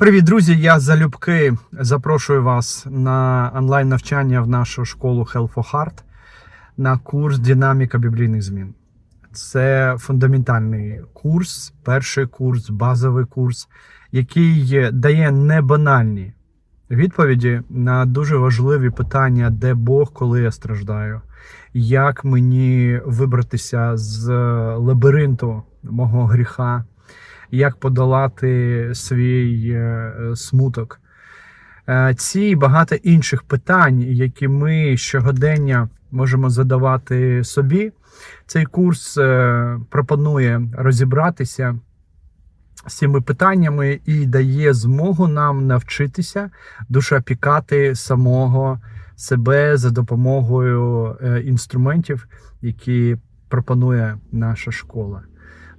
Привіт, друзі! Я залюбки запрошую вас на онлайн навчання в нашу школу Hell for Heart на курс Динаміка біблійних змін. Це фундаментальний курс, перший курс, базовий курс, який дає небанальні відповіді на дуже важливі питання, де Бог, коли я страждаю, як мені вибратися з лабіринту мого гріха як подолати свій е, смуток. Е, Ці і багато інших питань, які ми щогодення можемо задавати собі. Цей курс е, пропонує розібратися з цими питаннями і дає змогу нам навчитися душопікати самого себе за допомогою інструментів, які пропонує наша школа.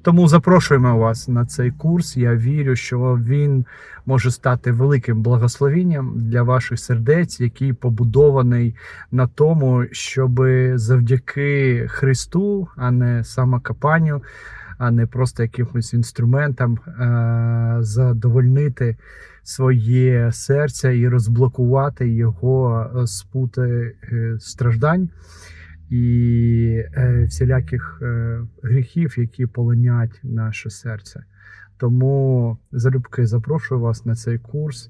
Тому запрошуємо вас на цей курс. Я вірю, що він може стати великим благословенням для ваших сердець, який побудований на тому, щоб завдяки Христу, а не самокопанню, а не просто якимось інструментам е, задовольнити своє серце і розблокувати його е, спути е, страждань і е, всіляких е, гріхів, які полонять наше серце. Тому залюбки запрошую вас на цей курс.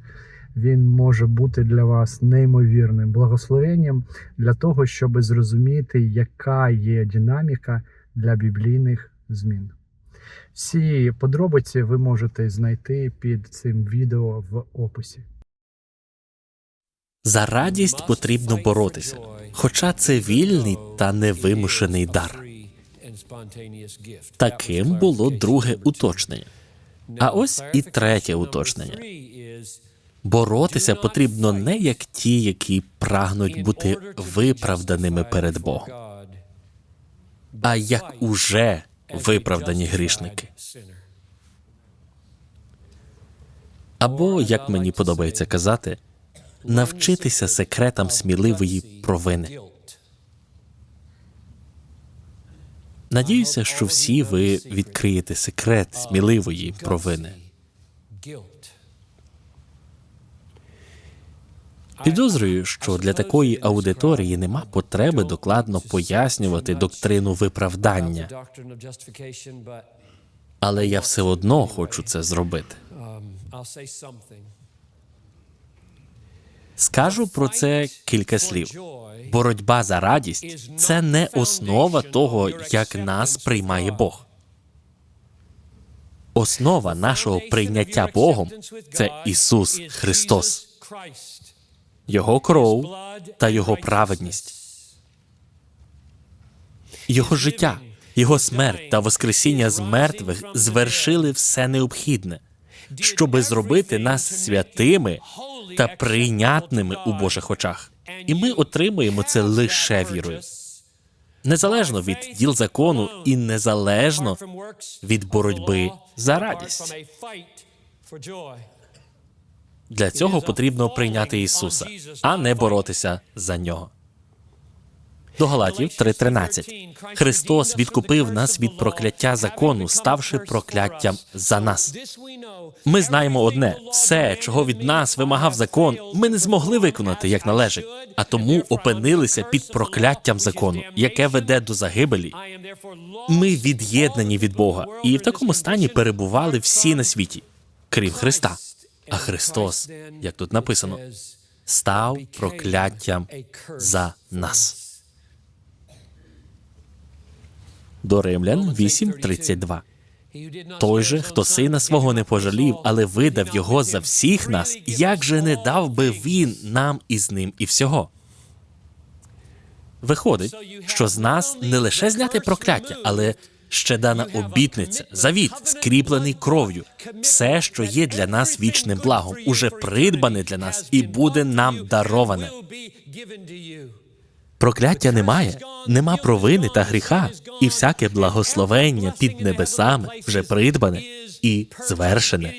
Він може бути для вас неймовірним благословенням для того, щоб зрозуміти, яка є динаміка для біблійних змін. Всі подробиці ви можете знайти під цим відео в описі. За радість потрібно боротися, хоча це вільний та невимушений дар. Таким було друге уточнення. А ось і третє уточнення. Боротися потрібно не як ті, які прагнуть бути виправданими перед Богом, а як уже виправдані грішники. Або, як мені подобається казати, навчитися секретам сміливої провини. Надіюся, що всі ви відкриєте секрет сміливої провини. Підозрюю, що для такої аудиторії нема потреби докладно пояснювати доктрину виправдання, але я все одно хочу це зробити. Скажу про це кілька слів. Боротьба за радість це не основа того, як нас приймає Бог. Основа нашого прийняття Богом це Ісус Христос, Його кров та Його праведність, Його життя, Його смерть та Воскресіння з мертвих звершили все необхідне, щоби зробити нас святими та прийнятними у Божих очах. І ми отримуємо це лише вірою. Незалежно від діл закону і незалежно від боротьби за радість. Для цього потрібно прийняти Ісуса, а не боротися за нього. До Галатів 3.13. Христос відкупив нас від прокляття закону, ставши прокляттям за нас. Ми знаємо одне: все, чого від нас вимагав закон, ми не змогли виконати як належить, а тому опинилися під прокляттям закону, яке веде до загибелі. Ми від'єднані від Бога, і в такому стані перебували всі на світі, крім Христа. А Христос, як тут написано, став прокляттям за нас. До Римлян 8.32. Той же, хто сина свого не пожалів, але видав його за всіх нас, як же не дав би він нам із ним і всього? Виходить, що з нас не лише зняти прокляття, але ще дана обітниця, завіт, скріплений кров'ю, все, що є для нас вічним благом, уже придбане для нас і буде нам дароване. Прокляття немає, нема провини та гріха, і всяке благословення під небесами вже придбане і звершене.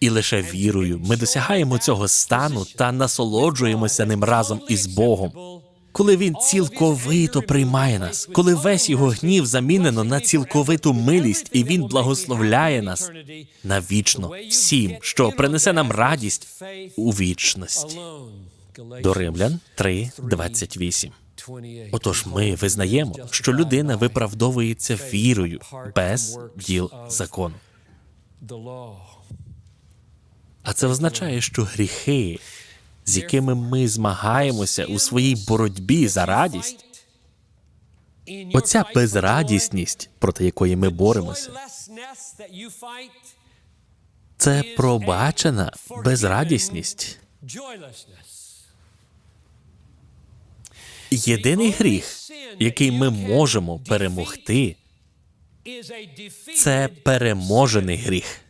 І лише вірою ми досягаємо цього стану та насолоджуємося ним разом із Богом. коли він цілковито приймає нас, коли весь його гнів замінено на цілковиту милість, і він благословляє нас навічно всім, що принесе нам радість у вічності. До Римлян 3.28. Отож, ми визнаємо, що людина виправдовується вірою без діл закону. А це означає, що гріхи, з якими ми змагаємося у своїй боротьбі за радість, оця безрадісність, проти якої ми боремося, це пробачена безрадісність. Єдиний гріх, який ми можемо перемогти, це переможений гріх.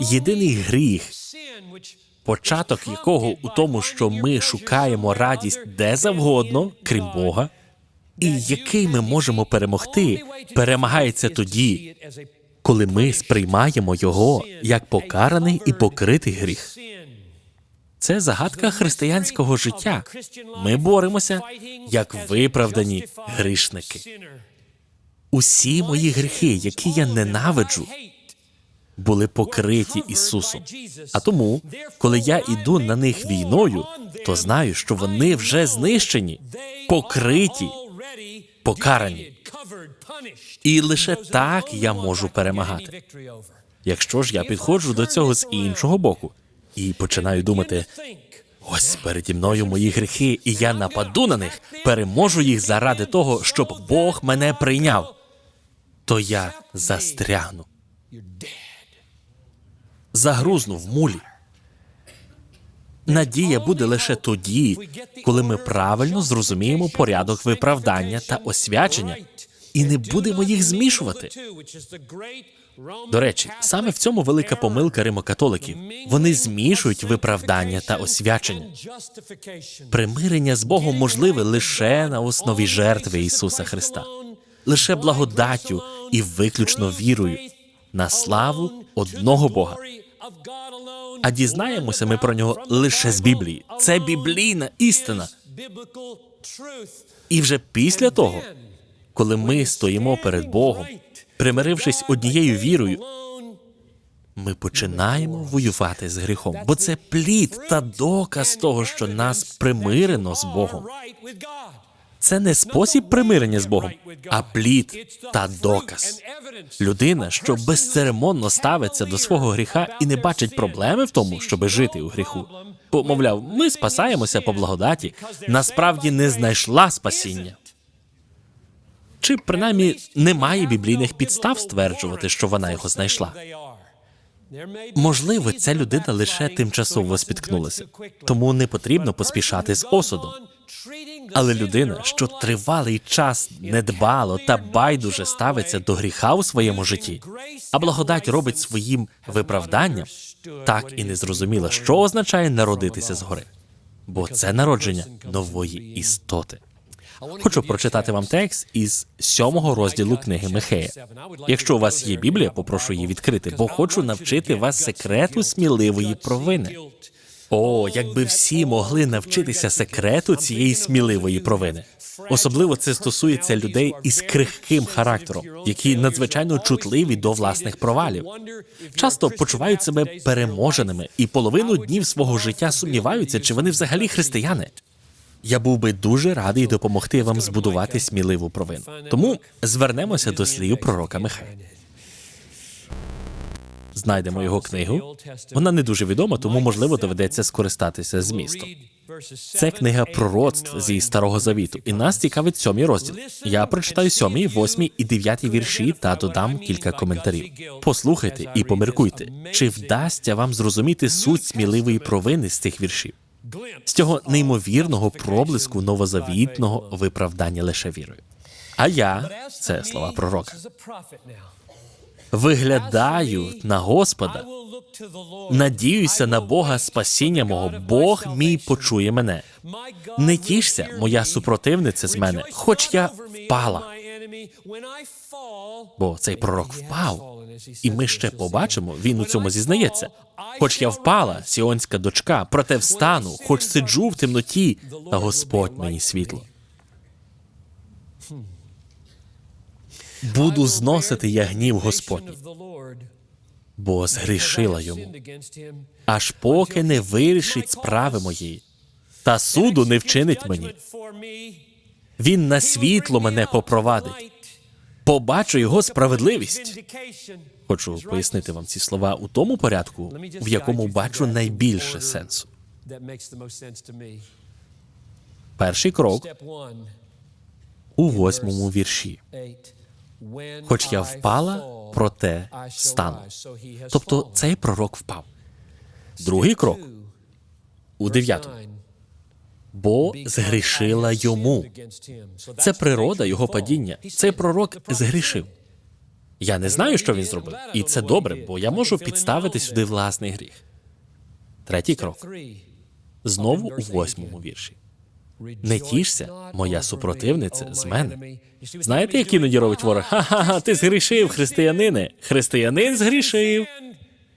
Єдиний гріх, початок якого у тому, що ми шукаємо радість де завгодно, крім Бога, і який ми можемо перемогти, перемагається тоді, коли ми сприймаємо його як покараний і покритий гріх. Це загадка християнського життя. Ми боремося як виправдані грішники. Усі мої гріхи, які я ненавиджу, були покриті Ісусом. А тому, коли я іду на них війною, то знаю, що вони вже знищені, покриті, покарані. І лише так я можу перемагати. Якщо ж я підходжу до цього з іншого боку і починаю думати: ось переді мною мої гріхи, і я нападу на них, переможу їх заради того, щоб Бог мене прийняв, то я застрягну, загрузну в мулі. Надія буде лише тоді, коли ми правильно зрозуміємо порядок виправдання та освячення і не будемо їх змішувати. До речі, саме в цьому велика помилка римокатоликів. Вони змішують виправдання та освячення. Примирення з Богом можливе лише на основі жертви Ісуса Христа, лише благодаттю і виключно вірою на славу одного Бога. А дізнаємося ми про нього лише з Біблії. Це біблійна істина. І вже після того, коли ми стоїмо перед Богом, примирившись однією вірою, ми починаємо воювати з гріхом, бо це плід та доказ того, що нас примирено з Богом. Це не спосіб примирення з Богом, а плід та доказ. Людина, що безцеремонно ставиться до свого гріха і не бачить проблеми в тому, щоби жити у гріху. Бо, мовляв, ми спасаємося по благодаті, насправді не знайшла спасіння. Чи принаймні немає біблійних підстав стверджувати, що вона його знайшла? Можливо, ця людина лише тимчасово спіткнулася, тому не потрібно поспішати з осудом. Але людина, що тривалий час недбало та байдуже ставиться до гріха у своєму житті, а благодать робить своїм виправданням, так і не зрозуміла, що означає народитися згори, бо це народження нової істоти. Хочу прочитати вам текст із сьомого розділу книги Михея. Якщо у вас є Біблія, попрошу її відкрити, бо хочу навчити вас секрету сміливої провини. О, якби всі могли навчитися секрету цієї сміливої провини. Особливо це стосується людей із крихким характером, які надзвичайно чутливі до власних провалів. Часто почувають себе переможеними і половину днів свого життя сумніваються, чи вони взагалі християни. Я був би дуже радий допомогти вам збудувати сміливу провину. Тому звернемося до слів пророка Михая. Знайдемо його книгу. Вона не дуже відома, тому можливо доведеться скористатися змістом. Це книга пророцтв зі старого завіту, і нас цікавить сьомий розділ. Я прочитаю сьомий, восьмий і дев'ятий вірші та додам кілька коментарів. Послухайте і поміркуйте, чи вдасться вам зрозуміти суть сміливої провини з цих віршів, з цього неймовірного проблиску новозавітного виправдання лише вірою. А я це слова пророка. Виглядаю на Господа, надіюся на Бога спасіння мого. Бог мій почує мене. Не тішся, моя супротивниця з мене, хоч я впала. Бо цей пророк впав, І ми ще побачимо, він у цьому зізнається. Хоч я впала, сіонська дочка, проте встану, хоч сиджу в темноті, та Господь мені світло. Буду зносити я гнів Господній, бо згрішила йому, аж поки не вирішить справи моєї, та суду не вчинить мені. Він на світло мене попровадить. Побачу його справедливість. Хочу пояснити вам ці слова у тому порядку, в якому бачу найбільше сенсу. Перший крок у восьмому вірші. Хоч я впала, проте стану. Тобто цей пророк впав. Другий крок у дев'ятому. Бо згрішила йому. Це природа його падіння. Цей пророк згрішив. Я не знаю, що він зробив, і це добре, бо я можу підставити сюди власний гріх. Третій крок знову у восьмому вірші. Не тішся, моя супротивниця, з мене. Знаєте, як іноді робить ворог? Ха-ха-ха, ти згрішив, християнине. Християнин згрішив.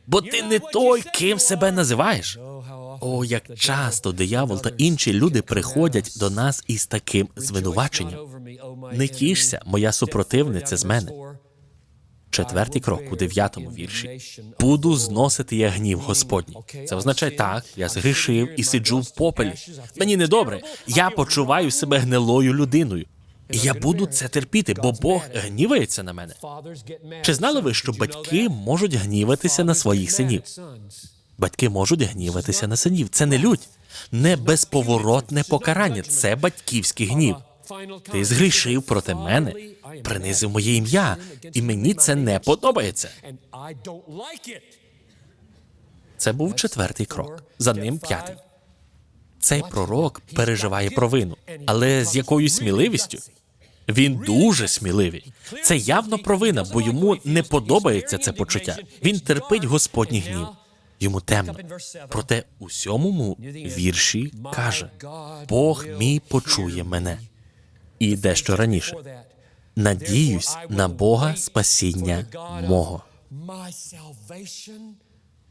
Бо ти не той, ким себе називаєш. О, як часто диявол та інші люди приходять до нас із таким звинуваченням. Не тішся, моя супротивниця з мене. Четвертий крок у дев'ятому вірші. Буду зносити я гнів Господній. Це означає так, я згрішив і сиджу в попелі. Мені недобре. Я почуваю себе гнилою людиною. І я буду це терпіти, бо Бог гнівається на мене. Чи знали ви, що батьки можуть гніватися на своїх синів? Батьки можуть гніватися на синів. Це не лють, не безповоротне покарання. Це батьківський гнів. Ти згрішив проти мене, принизив моє ім'я, і мені це не подобається. Це був четвертий крок. За ним п'ятий. Цей пророк переживає провину, але з якою сміливістю? Він дуже сміливий. Це явно провина, бо йому не подобається це почуття. Він терпить Господній гнів. Йому темно. Проте у сьомому вірші каже: Бог мій почує мене. І дещо раніше. Надіюсь на Бога спасіння мого.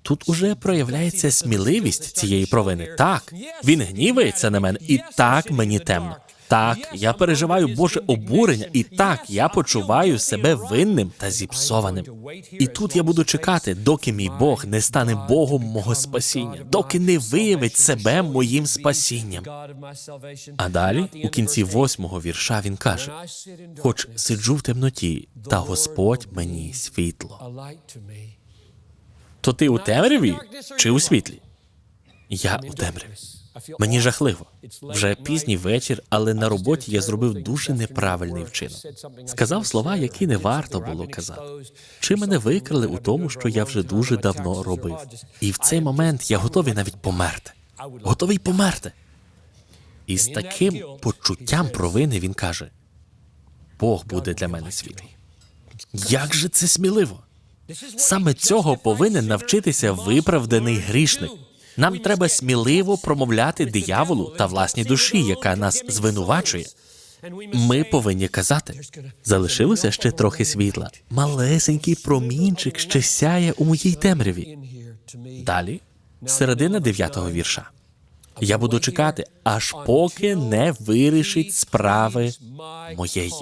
Тут уже проявляється сміливість цієї провини. Так, він гнівається на мене, і так мені темно. Так, я переживаю Боже обурення, і так я почуваю себе винним та зіпсованим. І тут я буду чекати, доки мій Бог не стане Богом мого спасіння, доки не виявить себе моїм спасінням. А далі, у кінці восьмого вірша, він каже: Хоч сиджу в темноті, та Господь мені світло. То ти у темряві чи у світлі? Я у темряві. Мені жахливо. Вже пізній вечір, але на роботі я зробив дуже неправильний вчинок. Сказав слова, які не варто було казати. Чи мене викрили у тому, що я вже дуже давно робив. І в цей момент я готовий навіть померти. Готовий померти. І з таким почуттям провини він каже: Бог буде для мене світлий. Як же це сміливо? Саме цього повинен навчитися виправданий грішник. Нам треба сміливо промовляти дияволу та власній душі, яка нас звинувачує. Ми повинні казати: залишилося ще трохи світла. Малесенький промінчик ще сяє у моїй темряві. Далі, середина дев'ятого вірша. Я буду чекати, аж поки не вирішить справи моєї.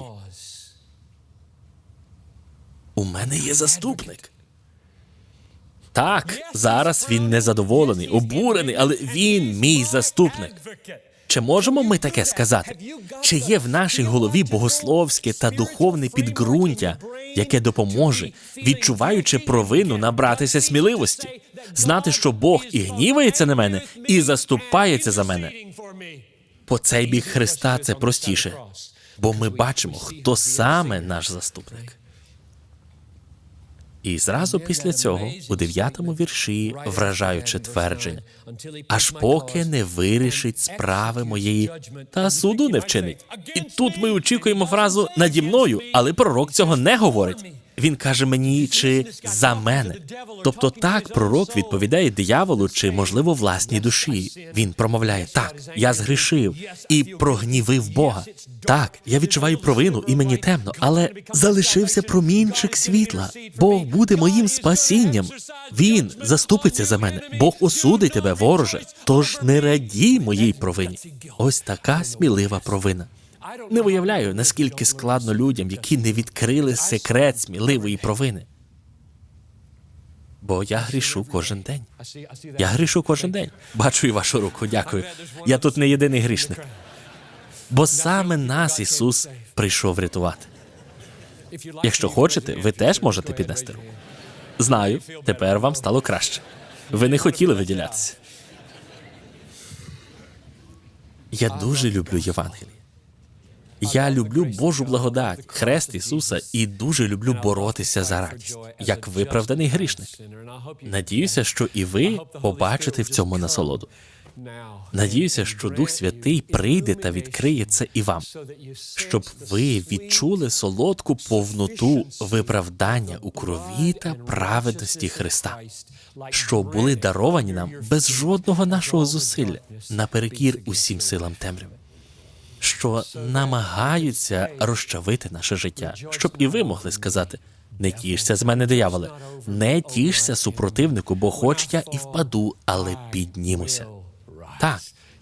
У мене є заступник. Так, зараз він незадоволений, обурений, але він мій заступник. Чи можемо ми таке сказати? Чи є в нашій голові богословське та духовне підґрунтя, яке допоможе, відчуваючи провину, набратися сміливості, знати, що Бог і гнівається на мене, і заступається за мене? По цей бік Христа це простіше, бо ми бачимо, хто саме наш заступник. І зразу після цього, у дев'ятому вірші, вражаюче твердження, аж поки не вирішить справи моєї та суду не вчинить. І тут ми очікуємо фразу наді мною, але пророк цього не говорить. Він каже мені чи за мене. Тобто так пророк відповідає дияволу чи, можливо, власній душі. Він промовляє так, я згрішив і прогнівив Бога. Так, я відчуваю провину і мені темно, але залишився промінчик світла. Бог буде моїм спасінням. Він заступиться за мене. Бог осудить тебе, вороже. Тож не радій моїй провині. Ось така смілива провина. Не уявляю, наскільки складно людям, які не відкрили секрет сміливої провини. Бо я грішу кожен день. Я грішу кожен день. Бачу і вашу руку, дякую. Я тут не єдиний грішник. Бо саме нас Ісус прийшов рятувати. Якщо хочете, ви теж можете піднести руку. Знаю, тепер вам стало краще. Ви не хотіли виділятися. Я дуже люблю Євангеліє. Я люблю Божу благодать, хрест Ісуса, і дуже люблю боротися за радість, як виправданий грішник. Надіюся, що і ви побачите в цьому насолоду. Надіюся, що Дух Святий прийде та відкриє це і вам, щоб ви відчули солодку повноту виправдання у крові та праведності Христа, що були даровані нам без жодного нашого зусилля наперекір усім силам темряви. Що намагаються розчавити наше життя, щоб і ви могли сказати: не тішся з мене, дияволе, не тішся супротивнику, бо хоч я і впаду, але піднімуся. Так,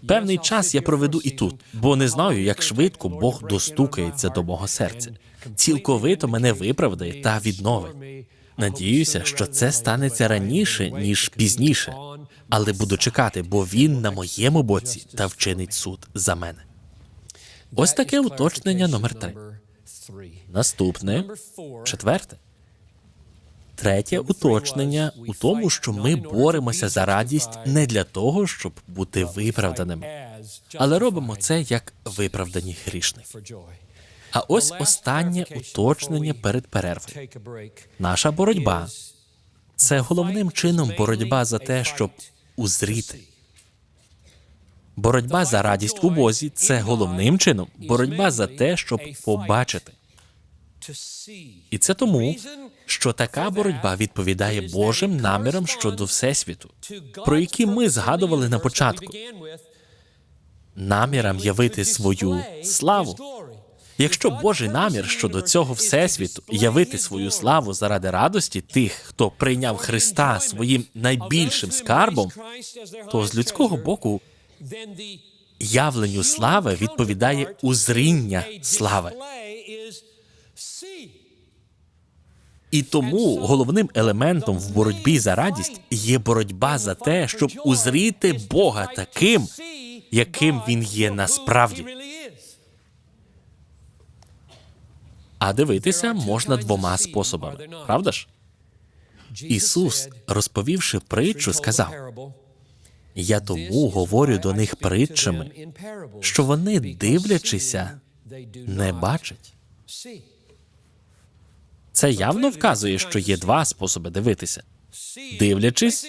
певний час я проведу і тут, бо не знаю, як швидко Бог достукається до мого серця. Цілковито мене виправдає та відновить. Надіюся, що це станеться раніше, ніж пізніше, але буду чекати, бо він на моєму боці та вчинить суд за мене. Ось таке уточнення номер три. Наступне четверте. Третє уточнення у тому, що ми боремося за радість не для того, щоб бути виправданими, але робимо це як виправдані грішники. А ось останнє уточнення перед перервою. Наша боротьба це головним чином боротьба за те, щоб узріти. Боротьба за радість у Бозі це головним чином боротьба за те, щоб побачити. І це тому, що така боротьба відповідає Божим намірам щодо Всесвіту, про які ми згадували на початку. Намірам явити свою славу. Якщо Божий намір щодо цього всесвіту явити свою славу заради радості тих, хто прийняв Христа своїм найбільшим скарбом, то з людського боку явленню слави відповідає узріння слави. І тому головним елементом в боротьбі за радість є боротьба за те, щоб узріти Бога таким, яким він є насправді. А дивитися можна двома способами, правда ж? Ісус, розповівши притчу, сказав: Я тому говорю до них притчами, що вони, дивлячися, не бачать. Це явно вказує, що є два способи дивитися. Дивлячись,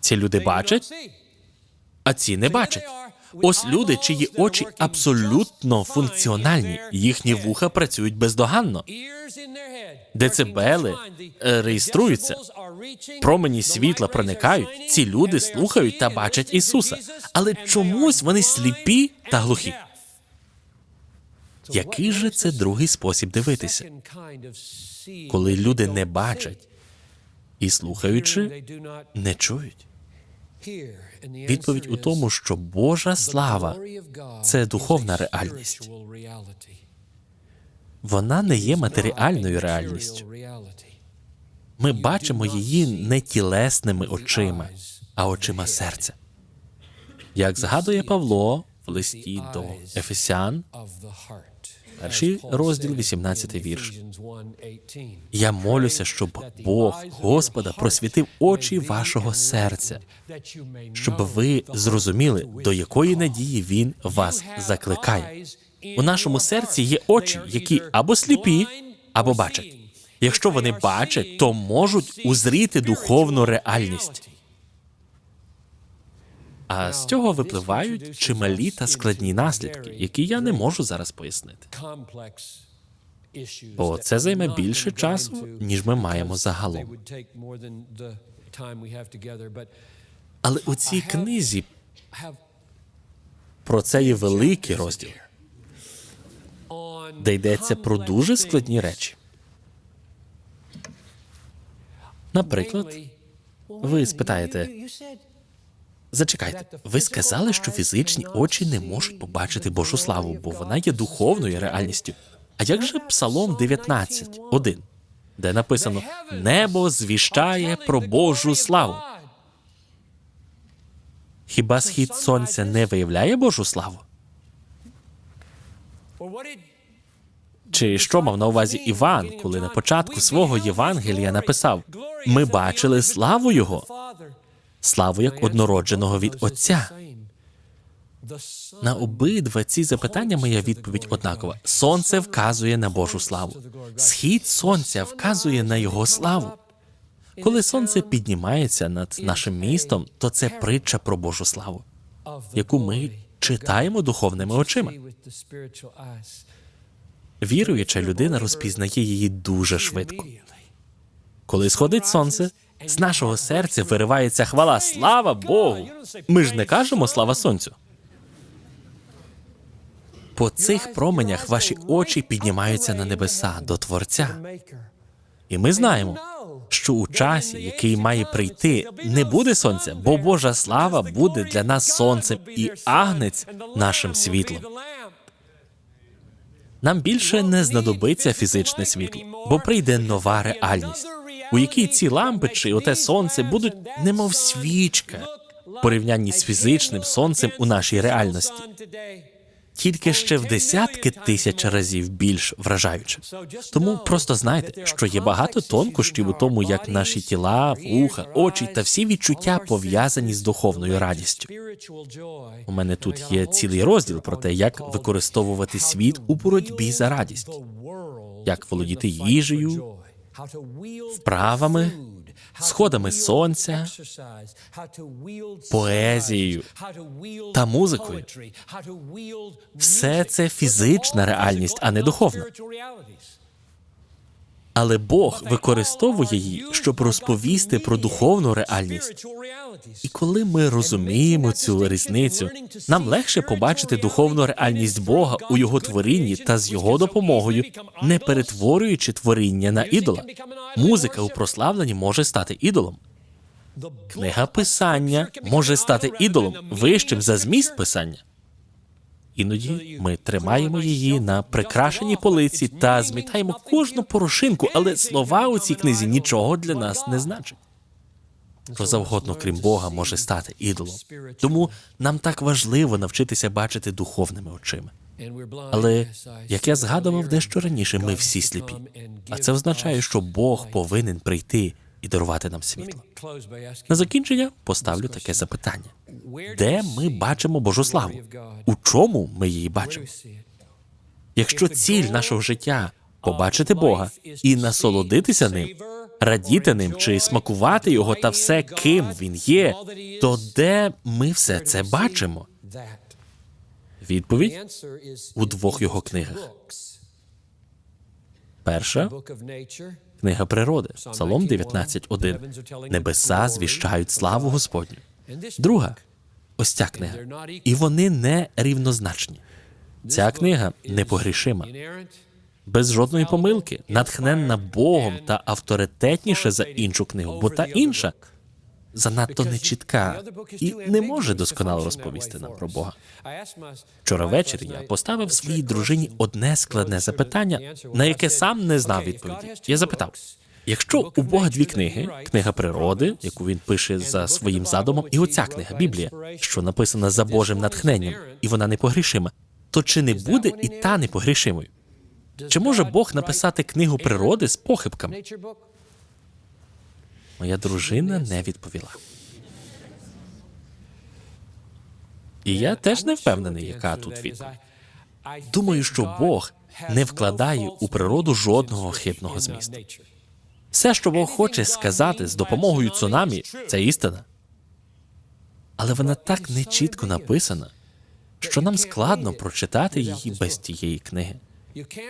ці люди бачать, а ці не бачать. Ось люди, чиї очі абсолютно функціональні, їхні вуха працюють бездоганно. Децибели е, реєструються, Промені світла проникають, ці люди слухають та бачать Ісуса, але чомусь вони сліпі та глухі. Який же це другий спосіб дивитися, коли люди не бачать і слухаючи, не чують? Відповідь у тому, що Божа слава це духовна реальність. Вона не є матеріальною реальністю. Ми бачимо її не тілесними очима, а очима серця. Як згадує Павло в листі до Ефесян, перший розділ, 18 вірш. Я молюся, щоб Бог Господа просвітив очі вашого серця, щоб ви зрозуміли, до якої надії Він вас закликає. У нашому серці є очі, які або сліпі, або бачать. Якщо вони бачать, то можуть узріти духовну реальність. А з цього випливають чималі та складні наслідки, які я не можу зараз пояснити. бо це займе більше часу, ніж ми маємо загалом. Але у цій книзі про це є великий розділ, де йдеться про дуже складні речі. Наприклад, ви спитаєте, зачекайте, ви сказали, що фізичні очі не можуть побачити Божу славу, бо вона є духовною реальністю. А як же Псалом 19, 1, де написано Небо звіщає про Божу славу? Хіба схід сонця не виявляє Божу славу? Чи що мав на увазі Іван, коли на початку свого Євангелія написав: Ми бачили славу Його, славу як однородженого від Отця. На обидва ці запитання моя відповідь однакова. Сонце вказує на Божу славу. Схід сонця вказує на його славу. Коли сонце піднімається над нашим містом, то це притча про Божу славу, яку ми читаємо духовними очима. Віруюча людина розпізнає її дуже швидко. Коли сходить сонце, з нашого серця виривається хвала. Слава Богу! Ми ж не кажемо слава сонцю. По цих променях ваші очі піднімаються на небеса до Творця. І ми знаємо, що у часі, який має прийти, не буде сонця, бо Божа слава буде для нас сонцем і агнець нашим світлом. Нам більше не знадобиться фізичне світло, бо прийде нова реальність, у якій ці лампи чи оте сонце будуть немов свічка в порівнянні з фізичним сонцем у нашій реальності, тільки ще в десятки тисяч разів більш вражаюче. Тому просто знайте, що є багато тонкощів у тому, як наші тіла, вуха, очі та всі відчуття пов'язані з духовною радістю. У мене тут є цілий розділ про те, як використовувати світ у боротьбі за радість, як володіти їжею, вправами, сходами сонця, поезією та музикою. Все це фізична реальність, а не духовна. Але Бог використовує її, щоб розповісти про духовну реальність. І коли ми розуміємо цю різницю, нам легше побачити духовну реальність Бога у його творінні та з його допомогою, не перетворюючи творіння на ідола. Музика у прославленні може стати ідолом. Книга писання може стати ідолом вищим за зміст писання. Іноді ми тримаємо її на прикрашеній полиці та змітаємо кожну порошинку, але слова у цій книзі нічого для нас не значать. Що завгодно, крім Бога, може стати ідолом. Тому нам так важливо навчитися бачити духовними очима. Але як я згадував дещо раніше, ми всі сліпі. А це означає, що Бог повинен прийти і дарувати нам світло. На закінчення поставлю таке запитання: де ми бачимо Божу славу? У чому ми її бачимо? Якщо ціль нашого життя побачити Бога і насолодитися ним, радіти ним чи смакувати його та все, ким він є, то де ми все це бачимо? Відповідь у двох його книгах. Перша книга природи, Псалом 19.1. Небеса звіщають славу Господню. Друга ось ця книга. І вони не рівнозначні. Ця книга непогрішима, без жодної помилки, натхненна Богом та авторитетніша за іншу книгу, бо та інша занадто нечітка і не може досконало розповісти нам про Бога. Вчора ввечері я поставив своїй дружині одне складне запитання, на яке сам не знав відповіді. Я запитав: якщо у Бога дві книги: книга природи, яку він пише за своїм задумом, і оця книга Біблія, що написана за Божим натхненням, і вона непогрішима, то чи не буде і та непогрішимою? Чи може Бог написати книгу природи з похибками? Моя дружина не відповіла. І я теж не впевнений, яка тут відповідь. Думаю, що Бог не вкладає у природу жодного хибного змісту. Все, що Бог хоче сказати з допомогою цунамі, це істина. Але вона так нечітко написана, що нам складно прочитати її без тієї книги.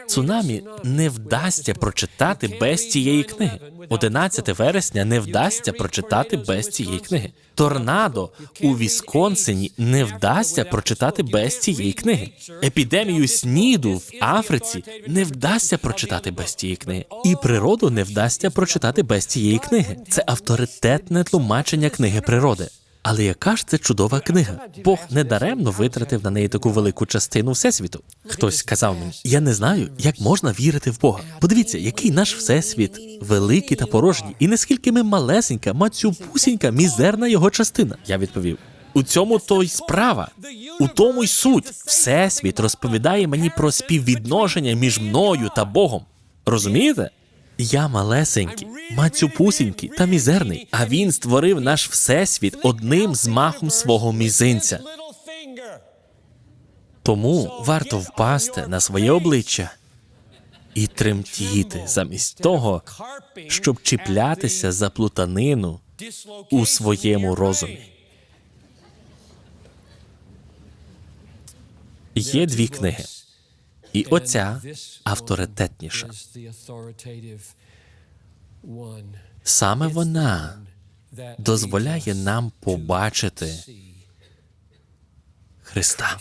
Цунамі не вдасться прочитати без цієї книги. 11 вересня не вдасться прочитати без цієї книги. Торнадо у Вісконсині не вдасться прочитати без цієї книги. Епідемію сніду в Африці не вдасться прочитати без цієї книги. І природу не вдасться прочитати без цієї книги. Це авторитетне тлумачення книги природи. Але яка ж це чудова книга? Бог недаремно витратив на неї таку велику частину всесвіту. Хтось сказав мені: я не знаю, як можна вірити в Бога. Подивіться, який наш всесвіт великий та порожній, і наскільки ми малесенька, мацюпусінька, мізерна його частина. Я відповів. У цьому то й справа, у тому й суть. Всесвіт розповідає мені про співвідношення між мною та Богом. Розумієте? Я малесенький, мацюпусінький та мізерний, а він створив наш всесвіт одним змахом свого мізинця. Тому варто впасти на своє обличчя і тремтіти замість того, щоб чіплятися за плутанину у своєму розумі. Є дві книги, і оця авторитетніша. Саме вона дозволяє нам побачити Христа.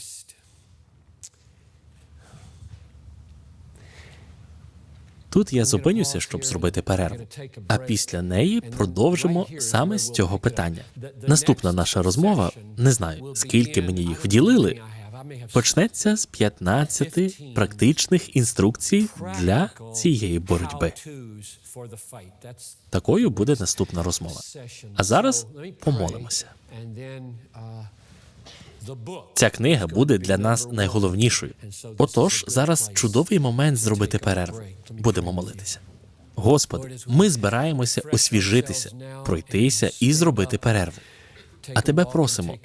Тут я зупинюся, щоб зробити перерву. А після неї продовжимо саме з цього питання. Наступна наша розмова не знаю, скільки мені їх вділили. Почнеться з 15 практичних інструкцій для цієї боротьби. Такою буде наступна розмова. А зараз помолимося. Ця книга буде для нас найголовнішою. Отож, зараз чудовий момент зробити перерву. Будемо молитися. Господи, ми збираємося освіжитися, пройтися і зробити перерву. А тебе просимо,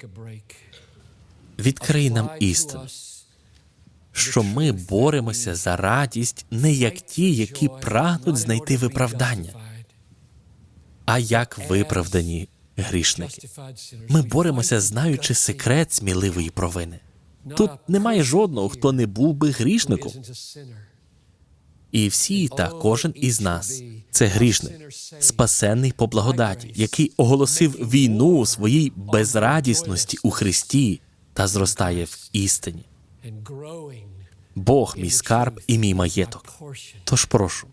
Відкрий нам істину, що ми боремося за радість не як ті, які прагнуть знайти виправдання, а як виправдані грішники. Ми боремося, знаючи секрет сміливої провини. Тут немає жодного, хто не був би грішником. І всі та кожен із нас це грішник, спасенний по благодаті, який оголосив війну у своїй безрадісності у Христі та зростає в істині. Бог мій скарб і мій маєток. Тож прошу,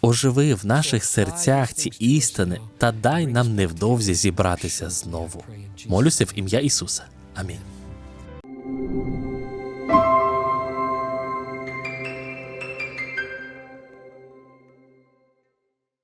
оживи в наших серцях ці істини та дай нам невдовзі зібратися знову. Молюся в ім'я Ісуса. Амінь.